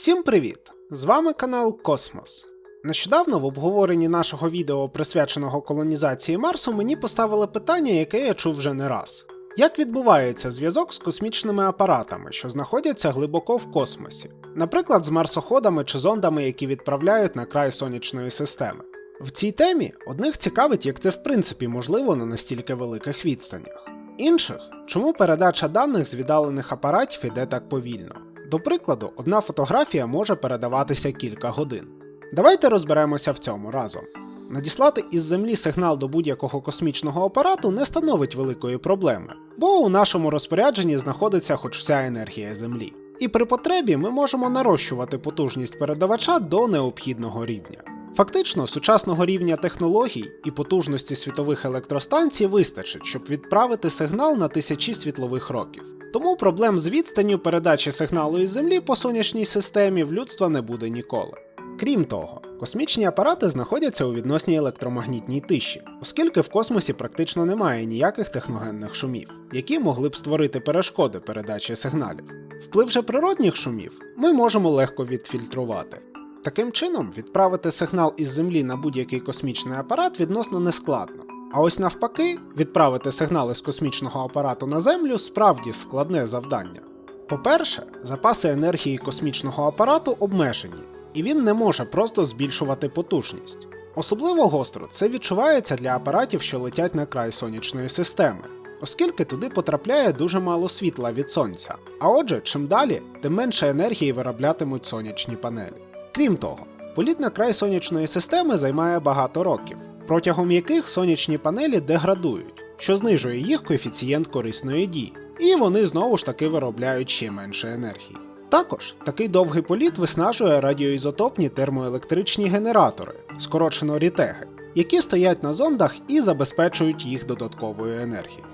Всім привіт! З вами канал Космос. Нещодавно в обговоренні нашого відео, присвяченого колонізації Марсу, мені поставили питання, яке я чув вже не раз. Як відбувається зв'язок з космічними апаратами, що знаходяться глибоко в космосі, наприклад, з марсоходами чи зондами, які відправляють на край сонячної системи? В цій темі одних цікавить, як це в принципі можливо на настільки великих відстанях. Інших, чому передача даних з віддалених апаратів іде так повільно. До прикладу, одна фотографія може передаватися кілька годин. Давайте розберемося в цьому разом. Надіслати із Землі сигнал до будь-якого космічного апарату не становить великої проблеми, бо у нашому розпорядженні знаходиться хоч вся енергія Землі. І при потребі ми можемо нарощувати потужність передавача до необхідного рівня. Фактично, сучасного рівня технологій і потужності світових електростанцій вистачить, щоб відправити сигнал на тисячі світлових років. Тому проблем з відстанню передачі сигналу із Землі по сонячній системі в людства не буде ніколи. Крім того, космічні апарати знаходяться у відносній електромагнітній тиші, оскільки в космосі практично немає ніяких техногенних шумів, які могли б створити перешкоди передачі сигналів. Вплив же природних шумів ми можемо легко відфільтрувати. Таким чином, відправити сигнал із Землі на будь-який космічний апарат відносно нескладно. А ось навпаки, відправити сигнал із космічного апарату на Землю справді складне завдання. По-перше, запаси енергії космічного апарату обмежені, і він не може просто збільшувати потужність. Особливо гостро це відчувається для апаратів, що летять на край сонячної системи, оскільки туди потрапляє дуже мало світла від сонця. А отже, чим далі, тим менше енергії вироблятимуть сонячні панелі. Крім того, політ на край сонячної системи займає багато років, протягом яких сонячні панелі деградують, що знижує їх коефіцієнт корисної дії, і вони знову ж таки виробляють ще менше енергії. Також такий довгий політ виснажує радіоізотопні термоелектричні генератори, скорочено рітеги, які стоять на зондах і забезпечують їх додатковою енергією.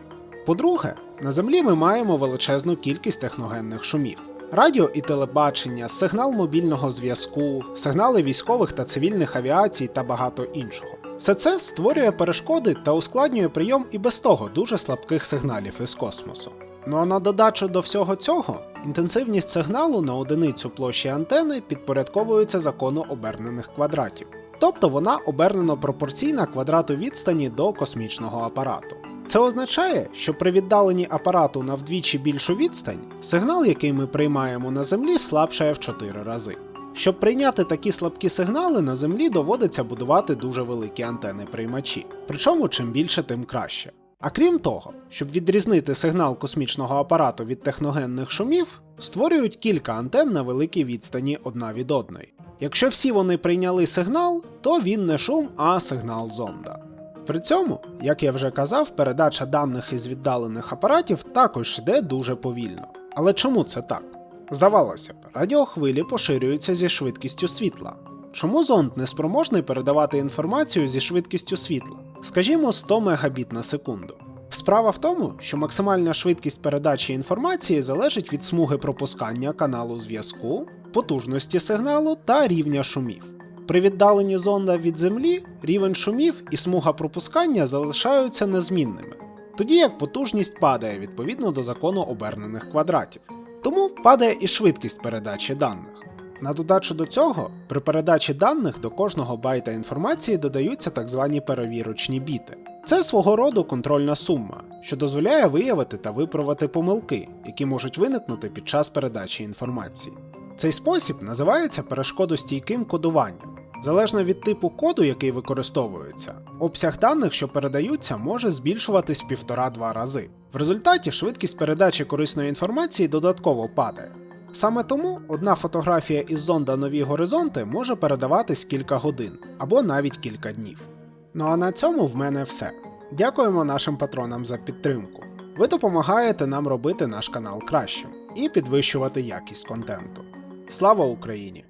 По-друге, на Землі ми маємо величезну кількість техногенних шумів. Радіо і телебачення, сигнал мобільного зв'язку, сигнали військових та цивільних авіацій та багато іншого. Все це створює перешкоди та ускладнює прийом і без того дуже слабких сигналів із космосу. Ну а на додачу до всього цього, інтенсивність сигналу на одиницю площі антени підпорядковується закону обернених квадратів, тобто вона обернено пропорційна квадрату відстані до космічного апарату. Це означає, що при віддаленні апарату на вдвічі більшу відстань, сигнал, який ми приймаємо на Землі, слабшає в 4 рази. Щоб прийняти такі слабкі сигнали, на Землі доводиться будувати дуже великі антени-приймачі, причому чим більше, тим краще. А крім того, щоб відрізнити сигнал космічного апарату від техногенних шумів, створюють кілька антен на великій відстані одна від одної. Якщо всі вони прийняли сигнал, то він не шум, а сигнал зонда. При цьому, як я вже казав, передача даних із віддалених апаратів також йде дуже повільно. Але чому це так? Здавалося б, радіохвилі поширюються зі швидкістю світла. Чому зонд не спроможний передавати інформацію зі швидкістю світла, скажімо, 100 Мбіт на секунду? Справа в тому, що максимальна швидкість передачі інформації залежить від смуги пропускання каналу зв'язку, потужності сигналу та рівня шумів. При віддаленні зонда від Землі рівень шумів і смуга пропускання залишаються незмінними, тоді як потужність падає відповідно до закону обернених квадратів. Тому падає і швидкість передачі даних. На додачу до цього, при передачі даних до кожного байта інформації додаються так звані перевірочні біти. Це свого роду контрольна сума, що дозволяє виявити та виправити помилки, які можуть виникнути під час передачі інформації. Цей спосіб називається перешкодостійким кодуванням. Залежно від типу коду, який використовується, обсяг даних, що передаються, може збільшуватись в півтора-два рази. В результаті швидкість передачі корисної інформації додатково падає. Саме тому одна фотографія із зонда Нові Горизонти може передаватись кілька годин або навіть кілька днів. Ну а на цьому в мене все. Дякуємо нашим патронам за підтримку. Ви допомагаєте нам робити наш канал кращим і підвищувати якість контенту. Слава Україні!